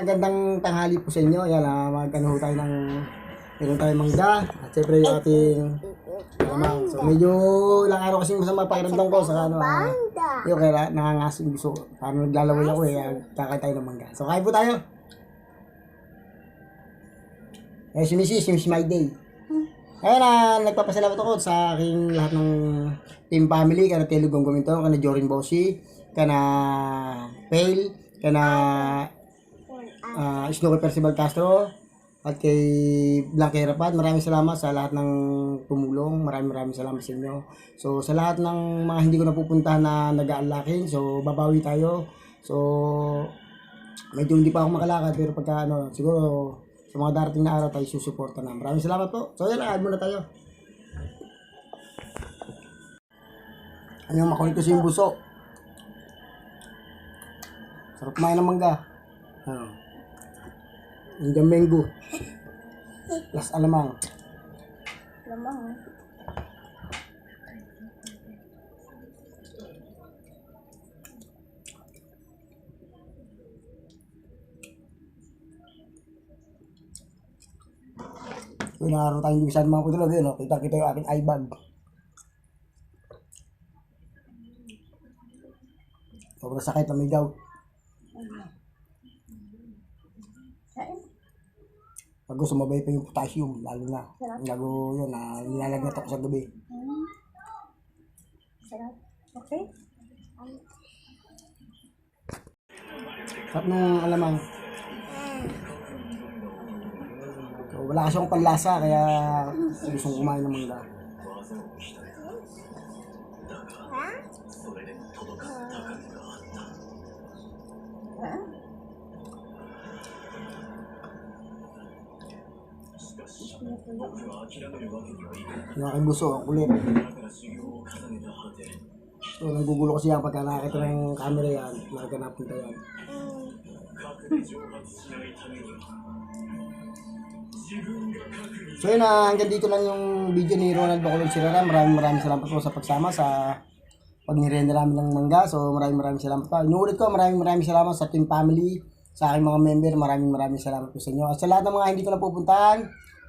magandang tanghali po sa inyo. Yan, ah, magkano tayo ng meron tayong mangga. At syempre yung ating lamang. So medyo ilang araw kasi masama pakiramdam ko sa ano. ah, yung kaya nangangasim gusto. ko. Parang naglalaway ako eh. ah, Kakain tayo ng mangga. So kain po tayo. Eh, si Mrs. si Miss My Day. Ayun na, nagpapasalamat ako sa aking lahat ng team family, kana Telo Gonggominto, kana Jorin Bossy, kana Pale, kana uh, Snooki Percival Castro, at kay Blanque Rapat. Maraming salamat sa lahat ng tumulong. Maraming maraming salamat sa inyo. So, sa lahat ng mga hindi ko napupuntahan na nag-aalakin, so, babawi tayo. So, medyo hindi pa ako makalakad, pero pagka ano, siguro, sa mga darating na araw tayo susuporta na. Maraming salamat po. So, yan, add muna tayo. Ano makulit ko yung buso? Sarap kumain ng mangga. Ano? Indian mango. Plus alamang. Lamang. So, inaaraw tayong ibisan mga kutulog yun. No? Kita kita yung aking eye bag. Sobrang sakit na may gout. Kain. Pag gusto mabay pa yung potassium, lalo na. Lalo yun, na nilalagnat ako sa gabi. Hmm. Sarap. Okay? Sarap nung alamang. So, wala kasi akong panlasa, kaya gusto kong kumain ng mangga. Ha? Aking buso, ang kulit. So, nagugulo kasi yan pagka nakakita ng camera yan, marga napunta yan. So yun na, hanggang dito lang yung video ni Ronald Bacolod Sirara. Maraming maraming salamat po sa pagsama sa pagnirenda namin ng mangga. So maraming maraming salamat pa. Inuulit ko, maraming maraming salamat sa team family, sa aking mga member. Maraming maraming salamat po sa inyo. At sa lahat ng mga hindi ko napupuntahan,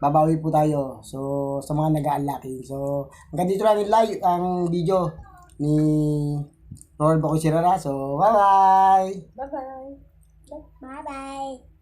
babawi po tayo. So sa mga nag-aalaki. So hanggang dito lang yung live, ang video ni Ronald Bacolod Sirara. So bye-bye! Bye-bye. Bye-bye.